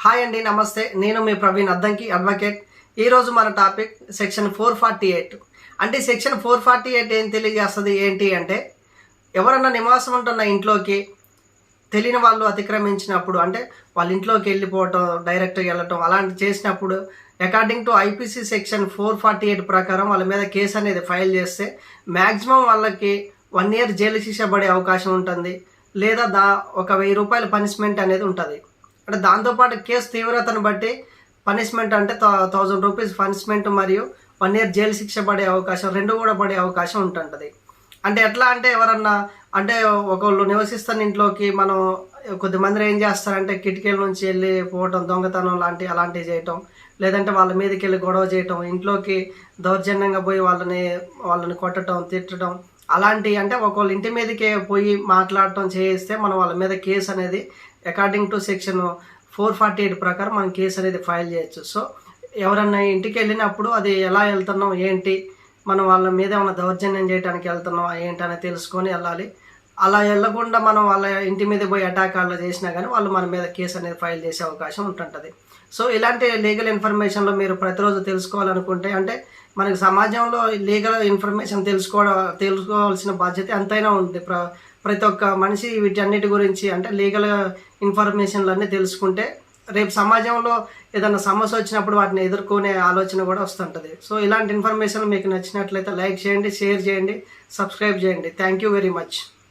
Hi అండి నమస్తే. నేను మీ ప్రవీణ్ అద్దంకి అడ్వకేట్. ఈరోజు మన topic section four forty eight. అంటే సెక్షన్ ఫోర్ ఫార్టీ ఎయిట్ ఏం తెలియజేస్తుంది ఏంటి అంటే ఎవరన్నా నివాసం ఉంటున్న ఇంట్లోకి తెలియని వాళ్ళు అతిక్రమించినప్పుడు అంటే వాళ్ళ ఇంట్లోకి వెళ్ళిపోవటం డైరెక్ట్గా వెళ్ళటం అలాంటి చేసినప్పుడు according to IPC section four forty eight ప్రకారం వాళ్ళ మీద కేసు అనేది ఫైల్ చేస్తే మ్యాక్సిమం వాళ్ళకి వన్ ఇయర్ జైలు శిక్ష పడే అవకాశం ఉంటుంది. లేదా దా ఒక వెయ్యి రూపాయల పనిష్మెంట్ అనేది ఉంటుంది. అంటే దాంతోపాటు కేసు తీవ్రతను బట్టి పనిష్మెంట్ అంటే థౌజండ్ రూపీస్ పనిష్మెంట్ మరియు వన్ ఇయర్ జైలు శిక్ష పడే అవకాశం రెండు కూడా పడే అవకాశం ఉంటుంటుంది. అంటే ఎట్లా అంటే ఎవరన్నా అంటే ఒకళ్ళు నివసిస్తున్న ఇంట్లోకి మనం కొద్దిమంది ఏం చేస్తారంటే కిటికీల నుంచి వెళ్ళి పోవటం దొంగతనం లాంటి అలాంటివి చేయటం లేదంటే వాళ్ళ మీదకి వెళ్ళి గొడవ చేయటం ఇంట్లోకి దౌర్జన్యంగా పోయి వాళ్ళని వాళ్ళని కొట్టడం తిట్టడం అలాంటి అంటే ఒకళ్ళ ఇంటి మీదకే పోయి మాట్లాడటం చేయిస్తే మనం వాళ్ళ మీద కేసు అనేది according to section four forty eight ప్రకారం మనం కేసు అనేది ఫైల్ చేయొచ్చు. సో ఎవరన్నా ఇంటికి వెళ్ళినప్పుడు అది ఎలా వెళ్తున్నాం ఏంటి? మనం వాళ్ళ మీద ఏమైనా దౌర్జన్యం చేయడానికి వెళ్తున్నాం ఏంటనేది తెలుసుకొని వెళ్ళాలి. అలా వెళ్ళకుండా మనం వాళ్ళ ఇంటి మీద పోయి అటాక్ అలా చేసినా కానీ వాళ్ళు మన మీద కేసు అనేది ఫైల్ చేసే అవకాశం ఉంటుంటుంది. సో ఇలాంటి లీగల్ ఇన్ఫర్మేషన్లో మీరు ప్రతిరోజు తెలుసుకోవాలనుకుంటే అంటే మనకి సమాజంలో లీగల్ ఇన్ఫర్మేషన్ తెలుసుకోవడం తెలుసుకోవాల్సిన బాధ్యత ఎంతైనా ఉంది. ప్ర ప్రతి ఒక్క మనిషి వీటన్నిటి గురించి అంటే లీగల్ ఇన్ఫర్మేషన్లు అన్నీ తెలుసుకుంటే రేపు సమాజంలో ఏదైనా సమస్య వచ్చినప్పుడు వాటిని ఎదుర్కొనే ఆలోచన కూడా వస్తుంటుంది. సో ఇలాంటి ఇన్ఫర్మేషన్ మీకు నచ్చినట్లయితే లైక్ చేయండి షేర్ చేయండి సబ్స్క్రైబ్ చేయండి. Thank you very much